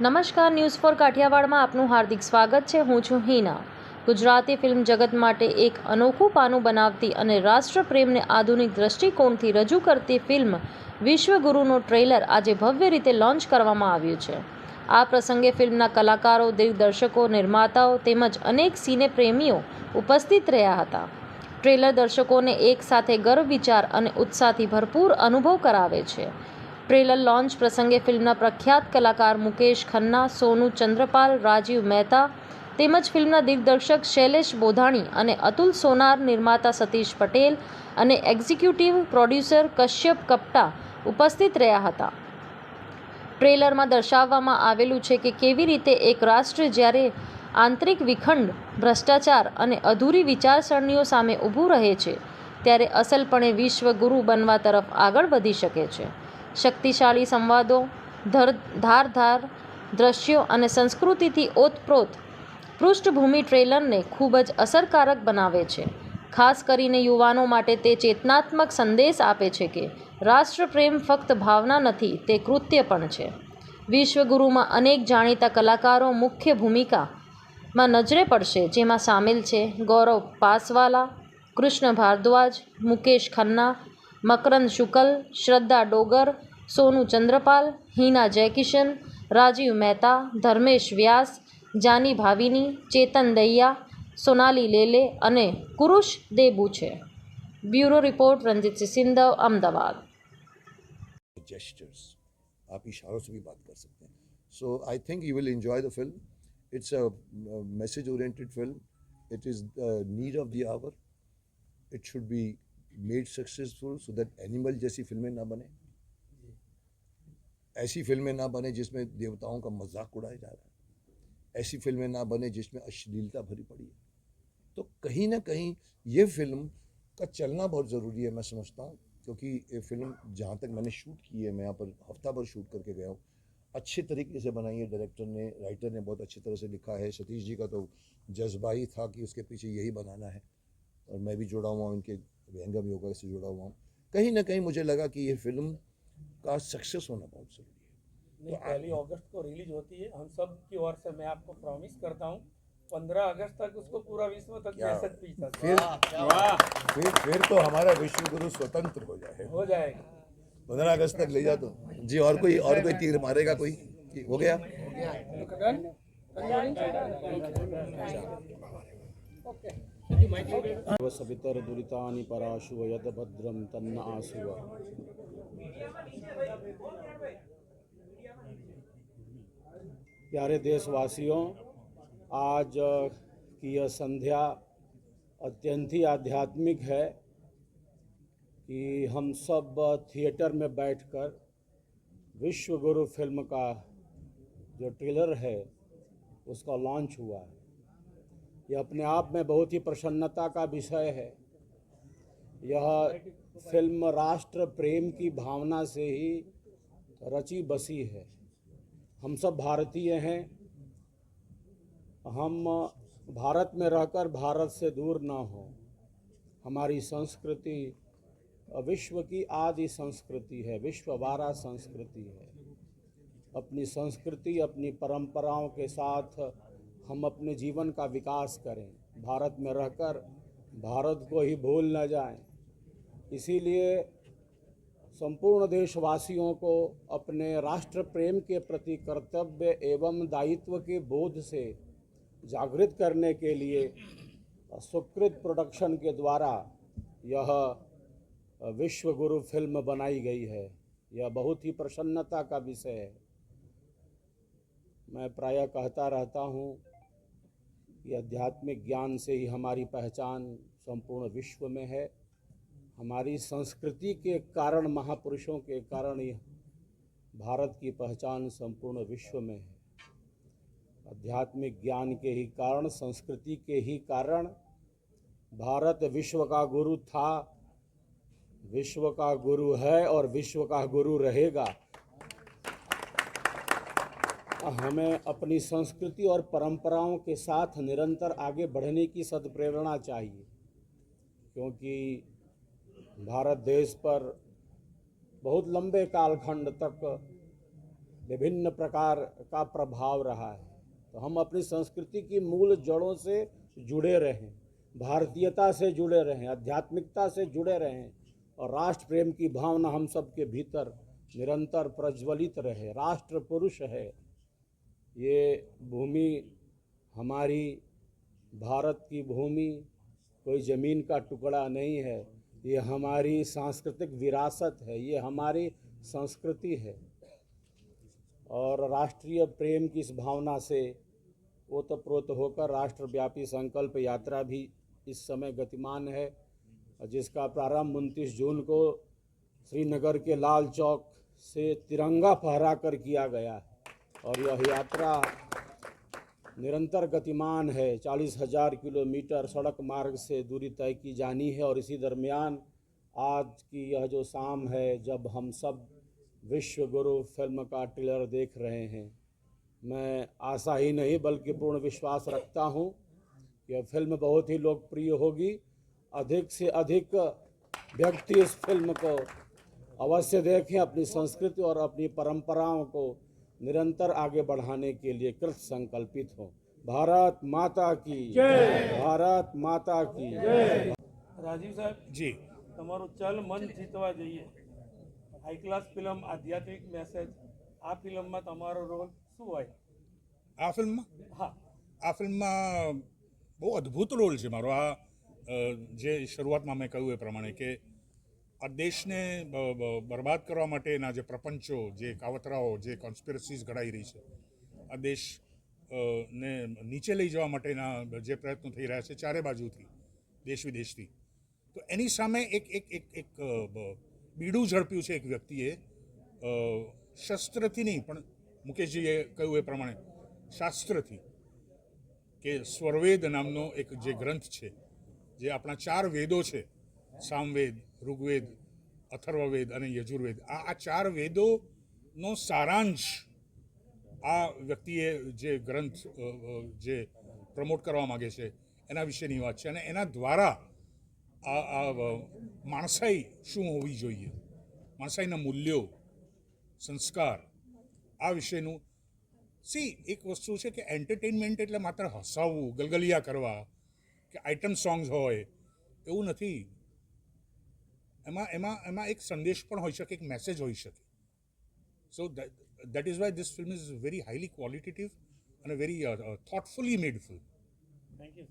નમસ્કાર, news for કાઠિયાવાડમાં આપનું હાર્દિક સ્વાગત છે. હું છું હિના. ગુજરાતી ફિલ્મ જગત માટે એક અનોખું પાનું બનાવતી અને રાષ્ટ્રપ્રેમને આધુનિક દ્રષ્ટિકોણથી રજૂ કરતી ફિલ્મ વિશ્વગુરુનું ટ્રેલર આજે ભવ્ય રીતે લોન્ચ કરવામાં આવ્યું છે. આ પ્રસંગે ફિલ્મના કલાકારો, દિગ્દર્શકો, નિર્માતાઓ તેમજ અનેક સિને પ્રેમીઓ ઉપસ્થિત રહ્યા હતા. ટ્રેલર દર્શકોને એક સાથે ગર્વ, વિચાર અને ઉત્સાહથી ભરપૂર અનુભવ કરાવે છે. ટ્રેલર લોન્ચ પ્રસંગે ફિલ્મના પ્રખ્યાત કલાકાર મુકેશ ખન્ના, સોનુ ચંદ્રપાલ, રાજીવ મહેતા તેમજ ફિલ્મના દિગ્દર્શક શૈલેષ બોધાણી અને અતુલ સોનાર નિર્માતા સતીશ પટેલ અને એક્ઝિક્યુટિવ પ્રોડ્યુસર કશ્યપ કપટા ઉપસ્થિત રહ્યા હતા. ટ્રેલરમાં દર્શાવવામાં આવેલું છે કે કેવી રીતે એક રાષ્ટ્ર જ્યારે આંતરિક વિખંડ, ભ્રષ્ટાચાર અને અધૂરી વિચારસરણીઓ સામે ઊભું રહે છે, ત્યારે અસલપણે વિશ્વ ગુરુ બનવા તરફ આગળ વધી શકે છે. શક્તિશાળી સંવાદો, ધર, ધારધાર દ્રશ્યો અને સંસ્કૃતિથી ઓતપ્રોત પૃષ્ઠભૂમિ ટ્રેલરને ખૂબ જ અસરકારક બનાવે છે. ખાસ કરીને યુવાનો માટે તે ચેતનાત્મક સંદેશ આપે છે કે રાષ્ટ્રપ્રેમ ફક્ત ભાવના નથી, તે કૃત્ય પણ છે. વિશ્વગુરુમાં અનેક જાણીતા કલાકારો મુખ્ય ભૂમિકામાં નજરે પડશે, જેમાં સામેલ છે ગૌરવ પાસવાલા, કૃષ્ણ ભારદ્વાજ, મુકેશ ખન્ના, મકરંદ શુકલ, શ્રદ્ધા ડોગર સોનુ ચંદ્રપાલ હિના જયકિશન રાજીવ મહેતા ધર્મેશ વ્યાસ જાની ભાવિની ચેતન દૈયા સોનાલી લેલે અને કુરુષ દેબુ છે bureau report Ranjitsinh Sindhav Ahmedabad gestures आप इशारों से भी बात कर सकते हैं so I think you will enjoy the film it's a message oriented film it is the need of the hour it should be made successful so that Animal जैसी फिल्में ना बने ऐसी फ़िल्में ना बने जिसमें देवताओं का मज़ाक उड़ाया जा रहा है। ऐसी फ़िल्में ना बने जिसमें अश्लीलता भरी पड़ी है। तो कहीं ना कहीं ये फ़िल्म का चलना बहुत ज़रूरी है, मैं समझता हूँ, क्योंकि ये फ़िल्म जहाँ तक मैंने शूट की है, मैं यहाँ पर हफ़्ता भर शूट करके गया हूँ। अच्छे तरीके से बनाई है डायरेक्टर ने, राइटर ने बहुत अच्छी तरह से लिखा है। सतीश जी का तो जज्बा ही था कि उसके पीछे यही बनाना है। और मैं भी जुड़ा हुआ हूँ, इनके व्यंगम योगा से जुड़ा हुआ हूँ। कहीं ना कहीं मुझे लगा कि ये फ़िल्म का सक्सेस होना बहुत ज़रूरी है। नहीं पहली अगस्त को रिलीज़ होती है। हम सब की ओर से मैं आपको प्रॉमिस करता हूँ पंद्रह अगस्त तक उसको पूरा विश्व तक क्या मैसेज पहुँचा फिर वाह फिर फिर तो हमारा विश्व गुरु स्वतंत्र हो जाए हो जाएगा। पंद्रह अगस्त तक ले जा तो। जी और कोई और कोई तीर मारेगा कोई? हो गया? सवितर्दुरितानि पराशुव यद्भद्रं तन्न आशुव। प्यारे देशवासियों, आज की यह संध्या अत्यंत ही आध्यात्मिक है कि हम सब थिएटर में बैठकर विश्व गुरु फ़िल्म का जो ट्रेलर है, उसका लॉन्च हुआ है। यह अपने आप में बहुत ही प्रसन्नता का विषय है। यह फ़िल्म राष्ट्र प्रेम की भावना से ही रची बसी है। हम सब भारतीय हैं। हम भारत में रहकर भारत से दूर ना हो। हमारी संस्कृति, विश्व की आदि संस्कृति है विश्ववारा संस्कृति है। अपनी संस्कृति, अपनी परंपराओं के साथ हम अपने जीवन का विकास करें। भारत में रहकर भारत को ही भूल न जाएँ। इसीलिए संपूर्ण देशवासियों को अपने राष्ट्र प्रेम के प्रति कर्तव्य एवं दायित्व के बोध से जागृत करने के लिए सुकृत प्रोडक्शन के द्वारा यह विश्व गुरु फ़िल्म बनाई गई है। यह बहुत ही प्रसन्नता का विषय है। मैं प्रायः कहता रहता हूँ कि आध्यात्मिक ज्ञान से ही हमारी पहचान संपूर्ण विश्व में है। हमारी संस्कृति के कारण, महापुरुषों के कारण ही भारत की पहचान संपूर्ण विश्व में है। आध्यात्मिक ज्ञान के ही कारण, संस्कृति के ही कारण भारत विश्व का गुरु था। विश्व का गुरु है और विश्व का गुरु रहेगा। हमें अपनी संस्कृति और परंपराओं के साथ निरंतर आगे बढ़ने की सदप्रेरणा चाहिए, क्योंकि भारत देश पर बहुत लंबे कालखंड तक विभिन्न प्रकार का प्रभाव रहा है। तो हम अपनी संस्कृति की मूल जड़ों से जुड़े रहें, भारतीयता से जुड़े रहें, आध्यात्मिकता से जुड़े रहें और राष्ट्र प्रेम की भावना हम सब के भीतर निरंतर प्रज्वलित रहे। राष्ट्र पुरुष है। ये भूमि हमारी भारत की भूमि, कोई ज़मीन का टुकड़ा नहीं है। ये हमारी सांस्कृतिक विरासत है, ये हमारी संस्कृति है। और राष्ट्रीय प्रेम की इस भावना से ओतप्रोत होकर राष्ट्रव्यापी संकल्प यात्रा भी इस समय गतिमान है, जिसका प्रारंभ उनतीस जून को श्रीनगर के लाल चौक से तिरंगा फहरा कर किया गया है। और यह यात्रा निरंतर गतिमान है। चालीस हज़ार किलोमीटर सड़क मार्ग से दूरी तय की जानी है और इसी दरमियान आज की यह जो शाम है, जब हम सब विश्व गुरु फ़िल्म का ट्रेलर देख रहे हैं। मैं आशा ही नहीं, बल्कि पूर्ण विश्वास रखता हूँ कि यह फ़िल्म बहुत ही लोकप्रिय होगी। अधिक से अधिक व्यक्ति इस फ़िल्म को अवश्य देखें, अपनी संस्कृति और अपनी परंपराओं को निरंतर आगे बढ़ाने के लिए कृत संकल्पित हों भारत माता की भारत माता की રાજીવ સાહેબ જી તમારું ચલ મન જીતવા જઈએ હાઈ ક્લાસ ફિલ્મ આધ્યાત્મિક મેસેજ આ ફિલ્મમાં તમારો રોલ શું હોય આ ફિલ્મમાં હા આ ફિલ્મમાં બહુ અદ્ભુત રોલ છે મારો આ અ, જે શરૂઆતમાં મેં કહ્યું એ પ્રમાણે કે આ દેશને બરબાદ કરવા માટેના જે પ્રપંચો, જે કાવતરાઓ, જે કોન્સ્પિરસીઝ ઘડાઈ રહી છે, આ દેશ ને નીચે લઈ જવા માટેના જે પ્રયત્નો થઈ રહ્યા છે ચારે બાજુથી, દેશ વિદેશથી. તો એની સામે એક એક એક એક બીડું ઝડપ્યું છે એક વ્યક્તિએ. શસ્ત્રથી નહીં, પણ મુકેશજીએ કહ્યું એ પ્રમાણે, શાસ્ત્રથી, કે સ્વરવેદ નામનો એક જે ગ્રંથ છે, જે આપણા ચાર વેદો છે સામવેદ, ઋગ્વેદ, અથર્વવેદ અને યજુર્વેદ. આ આ ચાર વેદોનો સારાંશ આ વ્યક્તિએ જે ગ્રંથ જે પ્રમોટ કરવા માગે છે, એના વિશેની વાત છે. અને એના દ્વારા આ આ માણસાઈ શું હોવી જોઈએ? માણસાઈના મૂલ્યો, સંસ્કાર, આ વિશેનું. સી, એક વસ્તુ છે કે એન્ટરટેનમેન્ટ એટલે માત્ર હસાવવું, ગલગલિયા કરવા, કે આઇટમ સોંગ્સ હોય, એવું નથી. એમાં એમાં એમાં એક સંદેશ પણ હોઈ શકે, એક મેસેજ હોઈ શકે. So that is why this film is very highly qualitative અને very thoughtfully made film thank you